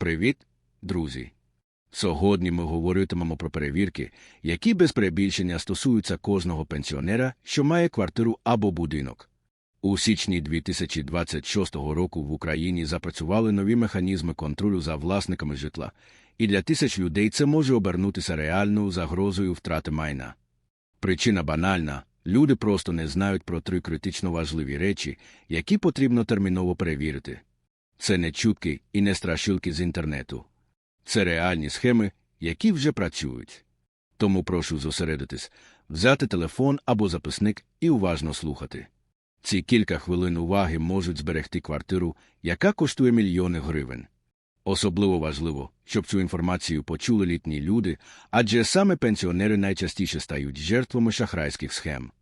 Привіт, друзі! Сьогодні ми говоритимемо про перевірки, які без перебільшення стосуються кожного пенсіонера, що має квартиру або будинок. У січні 2026 року в Україні запрацювали нові механізми контролю за власниками житла, і для тисяч людей це може обернутися реальною загрозою втрати майна. Причина банальна люди просто не знають про три критично важливі речі, які потрібно терміново перевірити. Це не чутки і не страшилки з інтернету. Це реальні схеми, які вже працюють. Тому прошу зосередитись, взяти телефон або записник і уважно слухати. Ці кілька хвилин уваги можуть зберегти квартиру, яка коштує мільйони гривень. Особливо важливо, щоб цю інформацію почули літні люди, адже саме пенсіонери найчастіше стають жертвами шахрайських схем.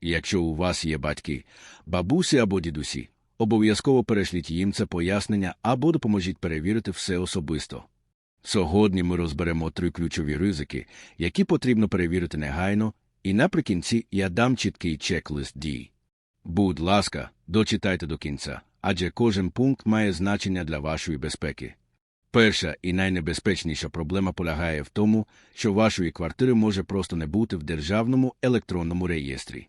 І якщо у вас є батьки, бабусі або дідусі, обов'язково перешліть їм це пояснення або допоможіть перевірити все особисто. Сьогодні ми розберемо три ключові ризики, які потрібно перевірити негайно, і наприкінці я дам чіткий чек-лист дій. Будь ласка, дочитайте до кінця, адже кожен пункт має значення для вашої безпеки. Перша і найнебезпечніша проблема полягає в тому, що вашої квартири може просто не бути в державному електронному реєстрі.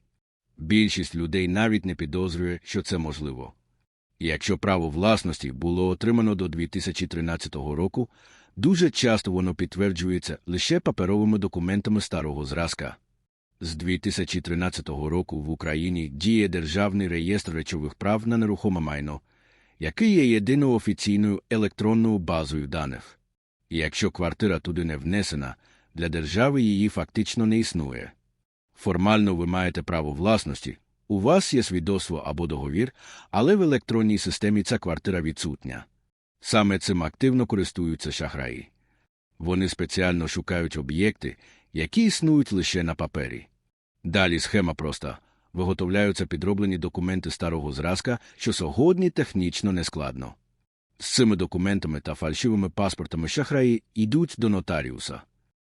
Більшість людей навіть не підозрює, що це можливо. Якщо право власності було отримано до 2013 року, дуже часто воно підтверджується лише паперовими документами старого зразка. З 2013 року в Україні діє Державний реєстр речових прав на нерухоме майно, який є єдиною офіційною електронною базою даних. І якщо квартира туди не внесена, для держави її фактично не існує. Формально ви маєте право власності, у вас є свідоцтво або договір, але в електронній системі ця квартира відсутня. Саме цим активно користуються шахраї. Вони спеціально шукають об'єкти, які існують лише на папері. Далі схема проста виготовляються підроблені документи старого зразка, що сьогодні технічно нескладно. З цими документами та фальшивими паспортами шахраї йдуть до нотаріуса.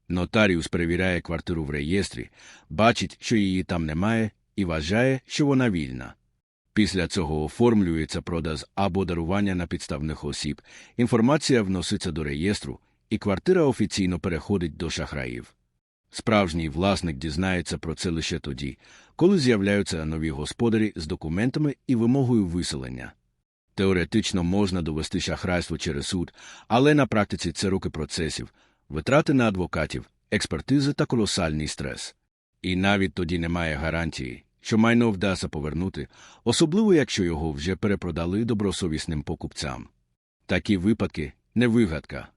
Нотаріус перевіряє квартиру в реєстрі, бачить, що її там немає, і вважає, що вона вільна. Після цього оформлюється продаж або дарування на підставних осіб, інформація вноситься до реєстру, і квартира офіційно переходить до шахраїв. Справжній власник дізнається про це лише тоді, коли з'являються нові господарі з документами і вимогою виселення. Теоретично можна довести шахрайство через суд, але на практиці це роки процесів, витрати на адвокатів, експертизи та колосальний стрес. І навіть тоді немає гарантії, що майно вдасться повернути, особливо якщо його вже перепродали добросовісним покупцям. Такі випадки не вигадка.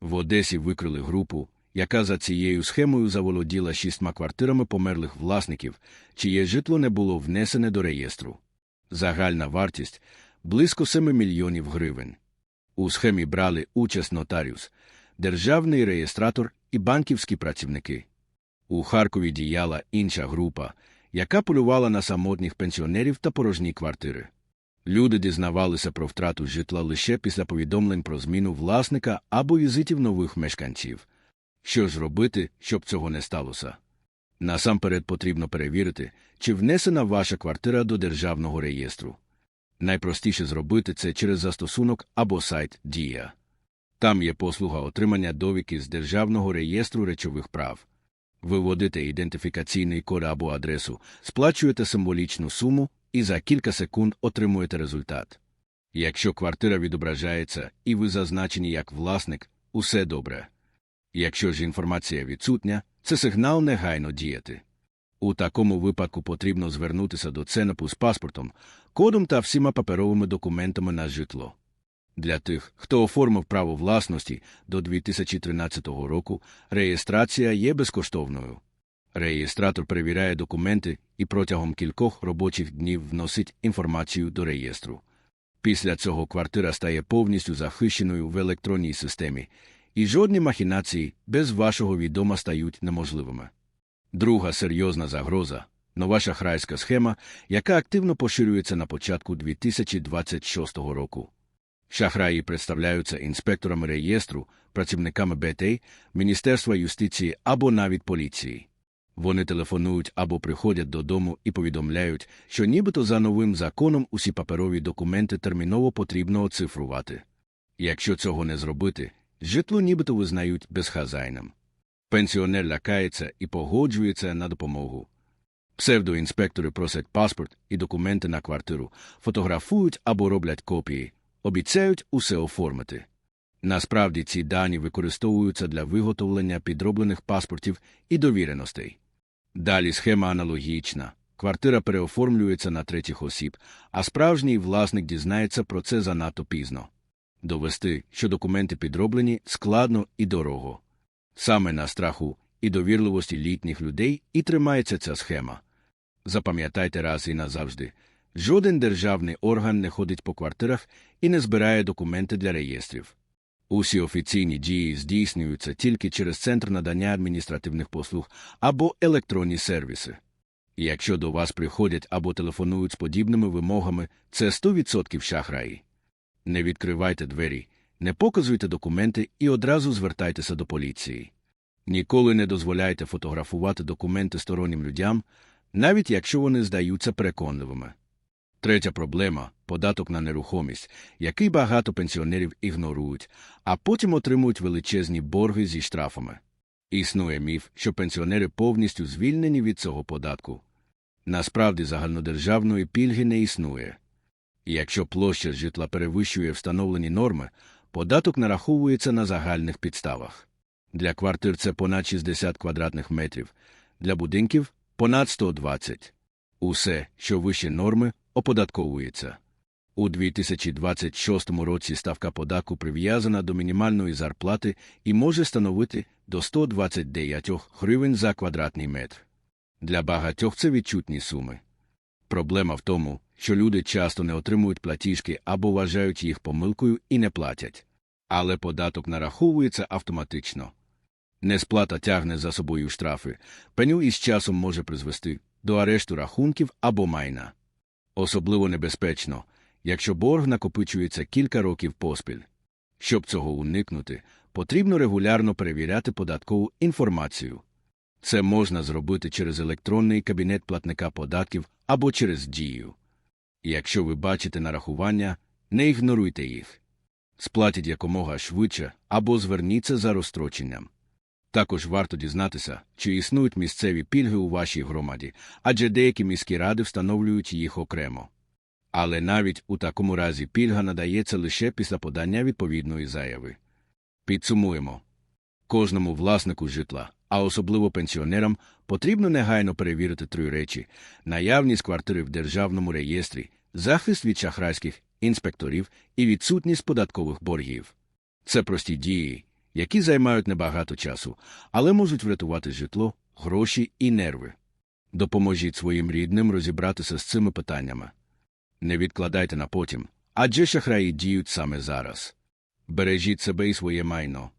В Одесі викрили групу, яка за цією схемою заволоділа шістьма квартирами померлих власників, чиє житло не було внесене до реєстру. Загальна вартість близько 7 мільйонів гривень. У схемі брали участь нотаріус, державний реєстратор і банківські працівники. У Харкові діяла інша група, яка полювала на самотніх пенсіонерів та порожні квартири. Люди дізнавалися про втрату житла лише після повідомлень про зміну власника або візитів нових мешканців. Що ж робити, щоб цього не сталося? Насамперед потрібно перевірити, чи внесена ваша квартира до державного реєстру. Найпростіше зробити це через застосунок або сайт Дія. Там є послуга отримання довідки з Державного реєстру речових прав. Виводите ідентифікаційний код або адресу, сплачуєте символічну суму і за кілька секунд отримуєте результат. Якщо квартира відображається і ви зазначені як власник, усе добре. Якщо ж інформація відсутня, це сигнал негайно діяти. У такому випадку потрібно звернутися до ЦЕНАПу з паспортом, кодом та всіма паперовими документами на житло. Для тих, хто оформив право власності до 2013 року, реєстрація є безкоштовною. Реєстратор перевіряє документи і протягом кількох робочих днів вносить інформацію до реєстру. Після цього квартира стає повністю захищеною в електронній системі, і жодні махінації без вашого відома стають неможливими. Друга серйозна загроза нова шахрайська схема, яка активно поширюється на початку 2026 року. Шахраї представляються інспекторами реєстру, працівниками БТ, Міністерства юстиції або навіть поліції. Вони телефонують або приходять додому і повідомляють, що нібито за новим законом усі паперові документи терміново потрібно оцифрувати. Якщо цього не зробити, житло нібито визнають безхазайним. Пенсіонер лякається і погоджується на допомогу. Псевдоінспектори просять паспорт і документи на квартиру, фотографують або роблять копії, обіцяють усе оформити. Насправді ці дані використовуються для виготовлення підроблених паспортів і довіреностей. Далі схема аналогічна. Квартира переоформлюється на третіх осіб, а справжній власник дізнається про це занадто пізно. Довести, що документи підроблені, складно і дорого. Саме на страху і довірливості літніх людей і тримається ця схема. Запам'ятайте раз і назавжди. Жоден державний орган не ходить по квартирах і не збирає документи для реєстрів. Усі офіційні дії здійснюються тільки через центр надання адміністративних послуг або електронні сервіси. Якщо до вас приходять або телефонують з подібними вимогами, це 100% шахраї. Не відкривайте двері, не показуйте документи і одразу звертайтеся до поліції. Ніколи не дозволяйте фотографувати документи стороннім людям, навіть якщо вони здаються переконливими. Третя проблема податок на нерухомість, який багато пенсіонерів ігнорують, а потім отримують величезні борги зі штрафами. Існує міф, що пенсіонери повністю звільнені від цього податку. Насправді загальнодержавної пільги не існує. Якщо площа житла перевищує встановлені норми, податок нараховується на загальних підставах. Для квартир це понад 60 квадратних метрів, для будинків понад 120. Усе, що вище норми, оподатковується. У 2026 році ставка податку прив'язана до мінімальної зарплати і може становити до 129 гривень за квадратний метр. Для багатьох це відчутні суми. Проблема в тому, що люди часто не отримують платіжки або вважають їх помилкою і не платять. Але податок нараховується автоматично. Несплата тягне за собою штрафи, пеню із часом може призвести до арешту рахунків або майна. Особливо небезпечно, якщо борг накопичується кілька років поспіль. Щоб цього уникнути, потрібно регулярно перевіряти податкову інформацію. Це можна зробити через електронний кабінет платника податків або через дію. Якщо ви бачите нарахування, не ігноруйте їх. Сплатіть якомога швидше або зверніться за розстроченням. Також варто дізнатися, чи існують місцеві пільги у вашій громаді, адже деякі міські ради встановлюють їх окремо. Але навіть у такому разі пільга надається лише після подання відповідної заяви. Підсумуємо кожному власнику житла, а особливо пенсіонерам, потрібно негайно перевірити три речі: наявність квартири в державному реєстрі, захист від шахрайських інспекторів і відсутність податкових боргів. Це прості дії, які займають небагато часу, але можуть врятувати житло, гроші і нерви. Допоможіть своїм рідним розібратися з цими питаннями. Не відкладайте на потім, адже шахраї діють саме зараз. Бережіть себе і своє майно.